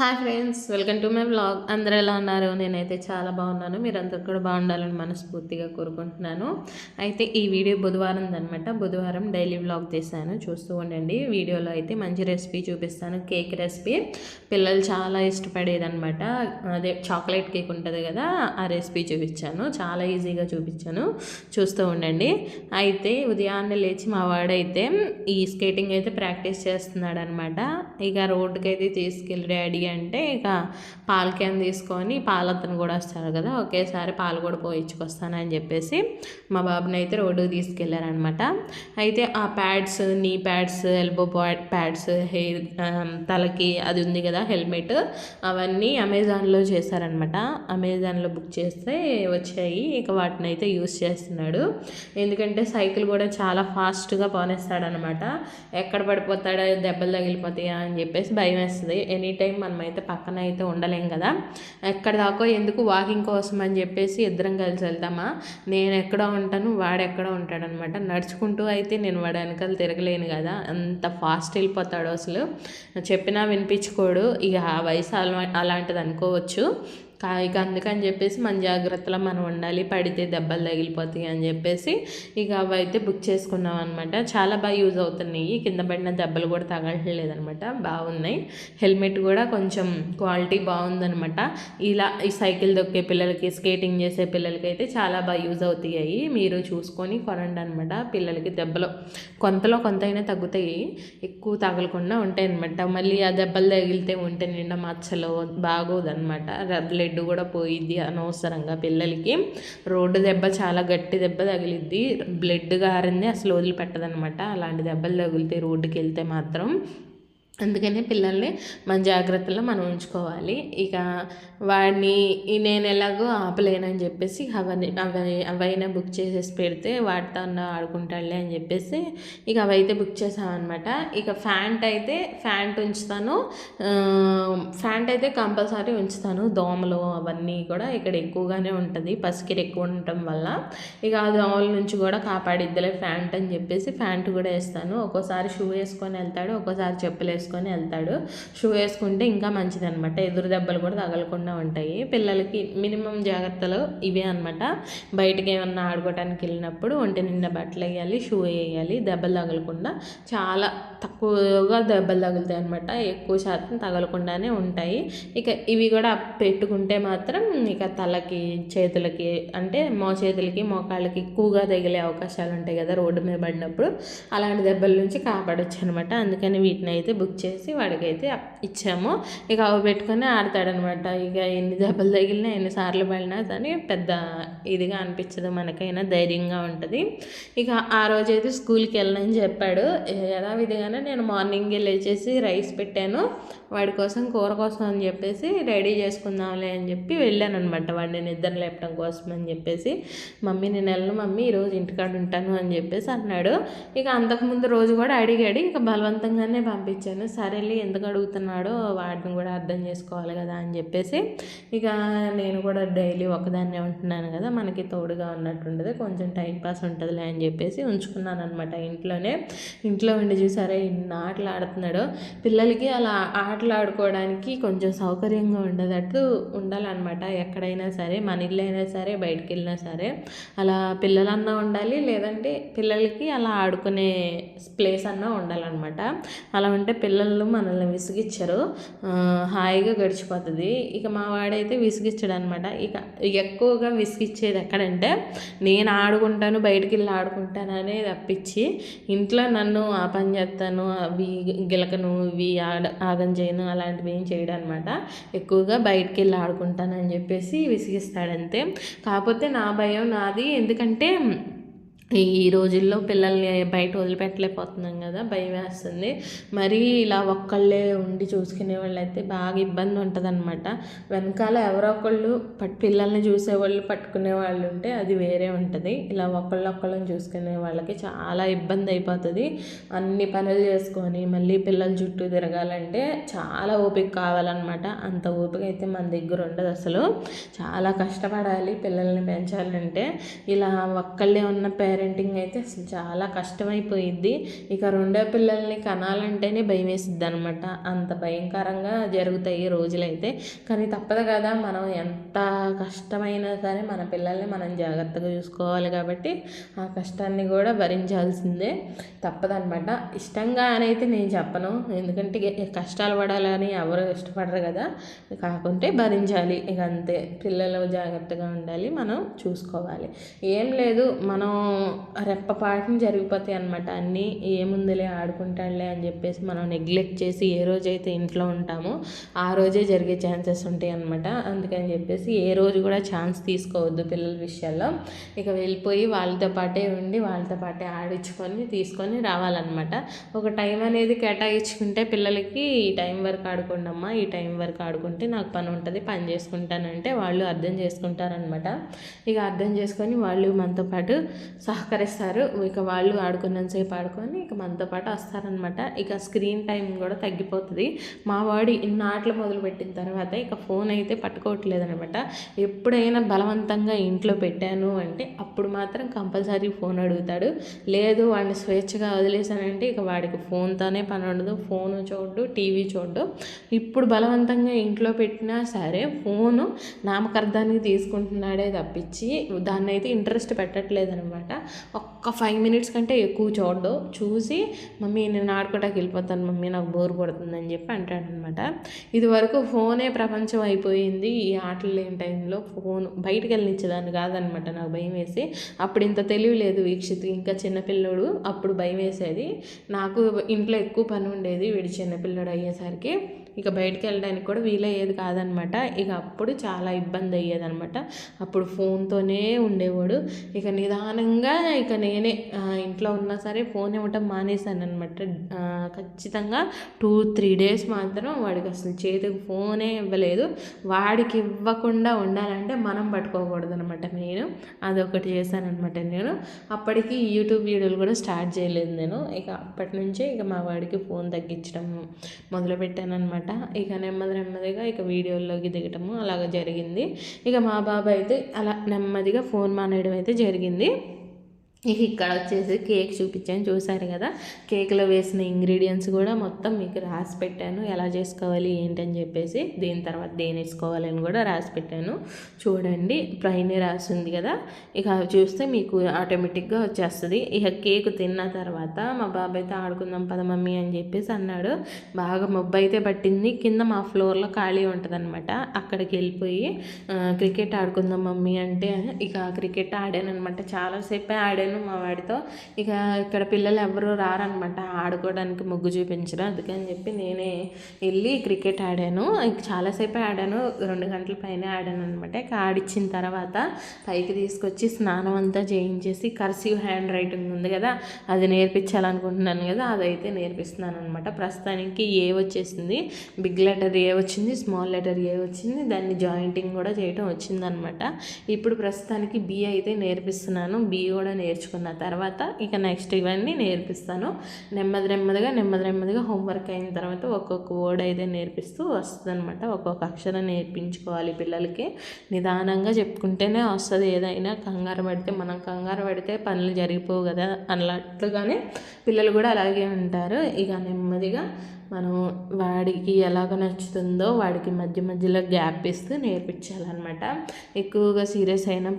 Hi friends welcome to my vlog అందరూ ఎలా ఉన్నారు? నేనైతే చాలా బాగున్నాను. మీరందరూ కూడా బాగుండాలని మనస్ఫూర్తిగా కోరుకుంటున్నాను. అయితే ఈ వీడియో బుధవారం అనమాట బుధవారం డైలీ వ్లాగ్ చేశాను. చూస్తూ ఉండండి. వీడియోలో అయితే మంచి రెసిపీ చూపిస్తాను. Cake recipe. పిల్లలు చాలా ఇష్టపడేదనమాట అదే చాక్లెట్ కేక్ ఉంటుంది కదా ఆ రెసిపీ చూపించాను. చాలా ఈజీగా చూపించాను. చూస్తూ ఉండండి. అయితే ఉదయాన్నే లేచి మా వాడైతే ఈ స్కేటింగ్ అయితే ప్రాక్టీస్ చేస్తున్నాడు అనమాట ఇక రోడ్డుకి అయితే తీసుకెళ్ళి డాడీ అంటే ఇక పాల క్యాన్ తీసుకొని పాలతను కూడా వస్తారు కదా ఒకేసారి పాలు కూడా పోయించుకొస్తానని చెప్పేసి మా బాబుని అయితే రోడ్డుకు తీసుకెళ్ళారనమాట అయితే ఆ ప్యాడ్స్ నీ ప్యాడ్స్ ఎల్బో ప్యాడ్స్ హెయిర్ తలకి అది ఉంది కదా హెల్మెట్ అవన్నీ అమెజాన్లో చేశారనమాట అమెజాన్లో బుక్ చేస్తే వచ్చాయి ఇక వాటిని అయితే యూస్ చేస్తున్నాడు. ఎందుకంటే సైకిల్ కూడా చాలా ఫాస్ట్గా పోనేస్తాడనమాట ఎక్కడ పడిపోతాడో దెబ్బలు తగిలిపోతాయా అని చెప్పేసి భయం వేస్తుంది. ఎనీ టైం మనం అయితే పక్కన అయితే ఉండలేం కదా. ఎక్కడ దాకా ఎందుకు వాకింగ్ కోసం అని చెప్పేసి ఇద్దరం కలిసి వెళ్తామా నేను ఎక్కడ ఉంటాను వాడు ఎక్కడ ఉంటాడనమాట. నడుచుకుంటూ అయితే నేను వాడు వెనకాల తిరగలేను కదా. అంత ఫాస్ట్ వెళ్ళిపోతాడు అసలు. చెప్పినా వినిపించుకోడు. ఇక ఆ వయసు అలా అలాంటిది అనుకోవచ్చు. కా ఇక అందుకని చెప్పేసి మన జాగ్రత్తలో మనం ఉండాలి. పడితే దెబ్బలు తగిలిపోతాయి అని చెప్పేసి ఇక అవి అయితే బుక్ చేసుకున్నాం అనమాట చాలా బాగా యూజ్ అవుతున్నాయి. కింద పడిన దెబ్బలు కూడా తగలట్లేదు అనమాట బాగున్నాయి. హెల్మెట్ కూడా కొంచెం క్వాలిటీ బాగుందనమాట ఇలా ఈ సైకిల్ దొక్కే పిల్లలకి స్కేటింగ్ చేసే పిల్లలకి అయితే చాలా బాగా యూజ్ అవుతాయి. మీరు చూసుకొని కొనండి అనమాట పిల్లలకి దెబ్బలు కొంతలో కొంతైనా తగ్గుతాయి. ఎక్కువ తగలకుండా ఉంటాయి అనమాట మళ్ళీ ఆ దెబ్బలు తగిలితే ఉంటే నిండా మచ్చలు బాగోదనమాట బ్లడ్ కూడా పోయిద్ది అనవసరంగా పిల్లలకి. రోడ్డు దెబ్బ చాలా గట్టి దెబ్బ తగిలిద్ది. బ్లడ్ గారింది అసలు వదిలిపెట్టదనమాట. అలాంటి దెబ్బలు తగిలితే రోడ్డుకి వెళ్తే మాత్రం. అందుకనే పిల్లల్ని మన జాగ్రత్తలో మనం ఉంచుకోవాలి. ఇక వాడిని నేను ఎలాగో ఆపలేనని చెప్పేసి అవన్నీ అవి అవైనా బుక్ చేసేసి పెడితే వాటితో ఆడుకుంటాడులే అని చెప్పేసి ఇక అవైతే బుక్ చేసామన్నమాట ఇక ఫ్యాంట్ అయితే ఫ్యాంట్ ఉంచుతాను. ఫ్యాంట్ అయితే కంపల్సరీ ఉంచుతాను. దోమలు అవన్నీ కూడా ఇక్కడ ఎక్కువగానే ఉంటుంది. పసికిరి ఎక్కువ ఉండటం వల్ల. ఇక ఆ దోమల నుంచి కూడా కాపాడిద్దలే ఫ్యాంట్ అని చెప్పేసి ఫ్యాంట్ కూడా వేస్తాను. ఒక్కోసారి షూ వేసుకొని వెళ్తాడు ఒక్కోసారి చెప్పులు వేసుకొని వెళ్తాడు. షూ వేసుకుంటే ఇంకా మంచిది అనమాట ఎదురు దెబ్బలు కూడా తగలకుండా ఉంటాయి. పిల్లలకి మినిమం జాగ్రత్తలు ఇవే అనమాట బయటకి ఏమన్నా ఆడుకోవడానికి వెళ్ళినప్పుడు ఒంటి నిండా బట్టలు వేయాలి షూ వేయాలి. దెబ్బలు తగలకుండా చాలా తక్కువగా దెబ్బలు తగులుతాయి అనమాట ఎక్కువ శాతం తగలకుండానే ఉంటాయి. ఇక ఇవి కూడా పెట్టుకుంటే మాత్రం ఇక తలకి చేతులకి అంటే మో చేతులకి మోకాళ్ళకి ఎక్కువగా తగిలే అవకాశాలు ఉంటాయి కదా రోడ్డు మీద పడినప్పుడు. అలాంటి దెబ్బల నుంచి కాపాడొచ్చు అనమాట అందుకని వీటిని అయితే బుక్ చేసి వాడికైతే ఇచ్చాము. ఇక అవి పెట్టుకొని ఆడతాడనమాట. ఇక ఎన్ని దెబ్బలు తగిలినా ఎన్నిసార్లు పడినా కానీ పెద్ద ఇదిగా అనిపించదు మనకైనా ధైర్యంగా ఉంటుంది. ఇక ఆ రోజైతే స్కూల్కి వెళ్ళనని చెప్పాడు. యథావిధిగానే నేను మార్నింగ్ లేచేసి రైస్ పెట్టాను. వాడి కోసం కూర కోసం అని చెప్పేసి రెడీ చేసుకుందాంలే అని చెప్పి వెళ్ళాను అనమాట వాడిని నిద్ర లేపడం కోసం అని చెప్పేసి. మమ్మీ నేను వెళ్ళను మమ్మీ ఈరోజు ఇంటికాడ ఉంటాను అని చెప్పేసి అన్నాడు. ఇక అంతకుముందు రోజు కూడా అడిగాడు. ఇక బలవంతంగానే పంపించాను. సరేలే ఎందుకు అడుగుతున్నాడో వాటిని కూడా అర్థం చేసుకోవాలి కదా అని చెప్పేసి ఇక నేను కూడా డైలీ ఒకదాన్నే ఉంటున్నాను కదా మనకి తోడుగా ఉన్నట్టు ఉండదు కొంచెం టైం పాస్ ఉంటుందిలే అని చెప్పేసి ఉంచుకున్నాను అనమాట ఇంట్లోనే ఇంట్లో ఉండి చూసారా ఇన్ని ఆటలు ఆడుతున్నాడో. పిల్లలకి అలా ఆటలు ఆడుకోవడానికి కొంచెం సౌకర్యంగా ఉండేటట్టు ఉండాలన్నమాట. ఎక్కడైనా సరే మన ఇల్లు అయినా సరే బయటికి వెళ్ళినా సరే అలా పిల్లలన్నా ఉండాలి లేదంటే పిల్లలకి అలా ఆడుకునే ప్లేస్ అన్నా ఉండాలన్నమాట. అలా ఉంటే పిల్లలు మనల్ని విసిగిచ్చారు. హాయిగా గడిచిపోతుంది. ఇక మా వాడైతే విసిగిచ్చాడు అనమాట ఇక ఎక్కువగా విసిగిచ్చేది ఎక్కడంటే నేను ఆడుకుంటాను బయటికి వెళ్ళి ఆడుకుంటాను అనేది తప్పించి ఇంట్లో నన్ను ఆ పని చేస్తాను అవి గిలకను ఇవి ఆడ ఆగం చేయను అలాంటివి ఏం చేయడం అనమాట ఎక్కువగా బయటికి వెళ్ళి ఆడుకుంటానని చెప్పేసి విసిగిస్తాడంతే. కాకపోతే నా భయం నాది. ఎందుకంటే ఈ రోజుల్లో పిల్లల్ని బయట వదిలిపెట్టలేకపోతున్నాం కదా భయం వేస్తుంది. మరీ ఇలా ఒక్కళ్ళే ఉండి చూసుకునే వాళ్ళు అయితే బాగా ఇబ్బంది ఉంటుంది అనమాట వెనకాల ఎవరో ఒకళ్ళు పట్ పిల్లల్ని చూసేవాళ్ళు పట్టుకునే వాళ్ళు ఉంటే అది వేరే ఉంటుంది. ఇలా ఒకళ్ళొక్కళ్ళని చూసుకునే వాళ్ళకి చాలా ఇబ్బంది అయిపోతుంది. అన్ని పనులు చేసుకొని మళ్ళీ పిల్లల చుట్టూ తిరగాలంటే చాలా ఓపిక కావాలన్నమాట. అంత ఓపిక అయితే మన దగ్గర ఉండదు అసలు. చాలా కష్టపడాలి పిల్లల్ని పెంచాలంటే. ఇలా ఒక్కళ్ళే ఉన్న పేరెంట్స్ పేరెంటింగ్ అయితే అసలు చాలా కష్టమైపోయింది ఇక రెండో పిల్లల్ని కనాలంటేనే భయం వేసిద్ది అనమాట అంత భయంకరంగా జరుగుతాయి రోజులైతే. కానీ తప్పదు కదా మనం ఎంత కష్టమైనా సరే మన పిల్లల్ని మనం జాగ్రత్తగా చూసుకోవాలి కాబట్టి ఆ కష్టాన్ని కూడా భరించాల్సిందే. తప్పదనమాట ఇష్టంగా అనైతే నేను చెప్పను. ఎందుకంటే కష్టాలు పడాలని ఎవరు ఇష్టపడరు కదా. కాకుంటే భరించాలి. ఇక అంతే. పిల్లలు జాగ్రత్తగా ఉండాలి. మనం చూసుకోవాలి. ఏం లేదు. మనం రెప్పపాటిని జరిగిపోతాయి అనమాట అన్నీ ఏముందిలే ఆడుకుంటాడులే అని చెప్పేసి మనం నెగ్లెక్ట్ చేసి ఏ రోజైతే ఇంట్లో ఉంటామో ఆ రోజే జరిగే ఛాన్సెస్ ఉంటాయి అనమాట అందుకని చెప్పేసి ఏ రోజు కూడా ఛాన్స్ తీసుకోవద్దు పిల్లల విషయాల్లో. ఇక వెళ్ళిపోయి వాళ్ళతో పాటే ఉండి వాళ్ళతో పాటే ఆడించుకొని తీసుకొని రావాలన్నమాట. ఒక టైం అనేది కేటాయించుకుంటే పిల్లలకి ఈ టైం వరకు ఆడుకోండమ్మా ఈ టైం వరకు ఆడుకుంటే నాకు పని ఉంటుంది పని చేసుకుంటానంటే వాళ్ళు అర్థం చేసుకుంటారనమాట ఇక అర్థం చేసుకొని వాళ్ళు మనతో పాటు సహకరిస్తారు. ఇక వాళ్ళు ఆడుకున్నంతసేపు ఆడుకొని ఇక మనతో పాటు వస్తారనమాట ఇక స్క్రీన్ టైం కూడా తగ్గిపోతుంది. మా వాడి ఇన్ని ఆటలు మొదలుపెట్టిన తర్వాత ఇక ఫోన్ అయితే పట్టుకోవట్లేదు అనమాట ఎప్పుడైనా బలవంతంగా ఇంట్లో పెట్టాను అంటే అప్పుడు మాత్రం కంపల్సరీ ఫోన్ అడుగుతాడు. లేదు వాడిని స్వేచ్ఛగా వదిలేసానంటే ఇక వాడికి ఫోన్తోనే పని ఉండదు. ఫోన్ చూడు టీవీ చూడు. ఇప్పుడు బలవంతంగా ఇంట్లో పెట్టినా సరే ఫోను నామకార్థానికి తీసుకుంటున్నాడే తప్పించి దాన్ని అయితే ఇంట్రెస్ట్ పెట్టట్లేదనమాట ఒక్క ఫైవ్ మినిట్స్ కంటే ఎక్కువ చూడడు చూసి మమ్మీ నేను ఆడుకోవడానికి వెళ్ళిపోతాను మమ్మీ నాకు బోర్ కొడుతుందని చెప్పి అంటాడనమాట. ఇది వరకు ఫోనే ప్రపంచం అయిపోయింది. ఈ ఆటలు లేని టైంలో ఫోన్ బయటకు వెళ్ళనిచ్చేదాన్ని కాదనమాట. నాకు భయం వేసి అప్పుడు ఇంత తెలివి లేదు వీక్షిత్. ఇంకా చిన్నపిల్లడు అప్పుడు భయం వేసేది. నాకు ఇంట్లో ఎక్కువ పని ఉండేది వీడు చిన్నపిల్లడు అయ్యేసరికి. ఇక బయటికి వెళ్ళడానికి కూడా వీలయ్యేది కాదనమాట. ఇక అప్పుడు చాలా ఇబ్బంది అయ్యేదనమాట. అప్పుడు ఫోన్తోనే ఉండేవాడు. ఇక నిదానంగా ఇక నేనే ఇంట్లో ఉన్నా సరే ఫోన్ ఇవ్వటం మానేశాను అనమాట ఖచ్చితంగా టూ త్రీ డేస్ మాత్రం వాడికి అసలు చేతికి ఫోనే ఇవ్వలేదు. వాడికి ఇవ్వకుండా ఉండాలంటే మనం పట్టుకోకూడదు అనమాట నేను అదొకటి చేశానమాట నేను. అప్పటికి యూట్యూబ్ వీడియోలు కూడా స్టార్ట్ చేయలేదు నేను. ఇక అప్పటి నుంచే ఇక మా వాడికి ఫోన్ తగ్గించడం మొదలుపెట్టాను అనమాట ఇక నెమ్మది నెమ్మదిగా ఇక వీడియోల్లోకి దిగటము అలాగ జరిగింది. ఇక మా బాబాయ్ అయితే అలా నెమ్మదిగా ఫోన్ మానేయడం అయితే జరిగింది. ఇక్కడ వచ్చేసి కేక్ చూపించాను. చూసారు కదా? కేక్లో వేసిన ఇంగ్రీడియంట్స్ కూడా మొత్తం మీకు రాసి పెట్టాను. ఎలా చేసుకోవాలి ఏంటని చెప్పేసి దీని తర్వాత దేని వేసుకోవాలని కూడా రాసి పెట్టాను. చూడండి పైన రాసింది కదా? ఇక చూస్తే మీకు ఆటోమేటిక్గా వచ్చేస్తుంది. ఇక కేక్ తిన్న తర్వాత మా బాబాయ్తో ఆడుకుందాం పద మమ్మీ అని చెప్పేసి అన్నాడు. బాగా మొబ్బు అయితే పట్టింది. కింద మా ఫ్లోర్లో ఖాళీ ఉంటుంది అనమాట అక్కడికి వెళ్ళిపోయి క్రికెట్ ఆడుకుందాం మమ్మీ అంటే ఇక క్రికెట్ ఆడాను అనమాట చాలాసేపే ఆడాను. చెప్పాను మా వాడితో. ఇక ఇక్కడ పిల్లలు ఎవరు రారనమాట. ఆడుకోవడానికి మొగ్గు చూపించడం అందుకని చెప్పి నేనే వెళ్ళి క్రికెట్ ఆడాను. చాలాసేపు ఆడాను. రెండు గంటల పైన ఆడాను అనమాట ఇక ఆడిచ్చిన తర్వాత పైకి తీసుకొచ్చి స్నానం అంతా చేయించేసి కర్సివ్ హ్యాండ్ రైటింగ్ ఉంది కదా అది నేర్పించాలనుకుంటున్నాను కదా అదైతే నేర్పిస్తున్నాను అనమాట ప్రస్తుతానికి ఏ వచ్చేసింది? బిగ్ లెటర్ ఏ వచ్చింది? స్మాల్ లెటర్ ఏ వచ్చింది? దాన్ని జాయింటింగ్ కూడా చేయడం వచ్చిందనమాట. ఇప్పుడు ప్రస్తుతానికి బి అయితే నేర్పిస్తున్నాను. బి కూడా నేర్చు నేర్చుకున్న తర్వాత ఇక నెక్స్ట్ ఇవన్నీ నేర్పిస్తాను. నెమ్మది నెమ్మదిగా నెమ్మది నెమ్మదిగా హోంవర్క్ అయిన తర్వాత ఒక్కొక్క వర్డ్ అయితే నేర్పిస్తూ వస్తుంది అనమాట ఒక్కొక్క అక్షరం నేర్పించుకోవాలి పిల్లలకి. నిదానంగా చెప్పుకుంటేనే వస్తుంది. ఏదైనా కంగారు పడితే మనం కంగారు పడితే పనులు జరిగిపోవు కదా అన్నట్లుగానే పిల్లలు కూడా అలాగే ఉంటారు. ఇక నెమ్మదిగా మనం వాడికి ఎలాగ నచ్చుతుందో వాడికి మధ్య మధ్యలో గ్యాప్ ఇస్తూ నేర్పించాలన్నమాట. ఎక్కువగా సీరియస్ అయినా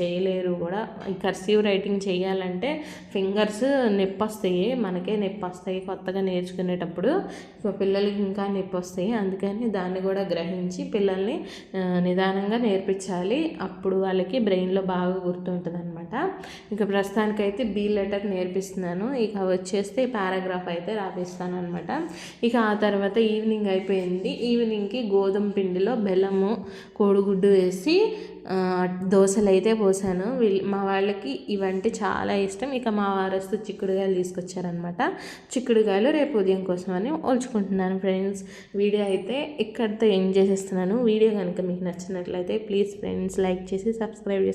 చేయలేరు కూడా. ఈ కర్సీవ్ రైటింగ్ చేయాలంటే ఫింగర్స్ నొప్పి వస్తాయి మనకే నొప్పి వస్తాయి కొత్తగా నేర్చుకునేటప్పుడు. పిల్లలకి ఇంకా నొప్పి వస్తాయి అందుకని దాన్ని కూడా గ్రహించి పిల్లల్ని నిదానంగా నేర్పించాలి. అప్పుడు వాళ్ళకి బ్రెయిన్లో బాగా గుర్తుంటుంది అనమాట. ఇక ప్రస్తుతానికైతే బీ లెటర్ నేర్పిస్తున్నాను. ఇక వచ్చేస్తే పారాగ్రాఫ్ అయితే రాపిస్తాను అనమాట. ఇక ఆ తర్వాత ఈవినింగ్ అయిపోయింది. ఈవినింగ్కి గోధుమ పిండిలో బెల్లము కోడిగుడ్డు వేసి దోశలు అయితే పోసాను. వీళ్ళు మా వాళ్ళకి ఇవంటే చాలా ఇష్టం. ఇక మా వారస్తు చిక్కుడుగాయలు తీసుకొచ్చారనమాట. చిక్కుడుగాయలు రేపు ఉదయం కోసం అని ఓల్చుకుంటున్నాను ఫ్రెండ్స్. వీడియో అయితే ఇక్కడితో ఎంజాయ్ చేసేస్తున్నాను. వీడియో కనుక మీకు నచ్చినట్లయితే ప్లీజ్ ఫ్రెండ్స్ లైక్ చేసి సబ్స్క్రైబ్ చేసి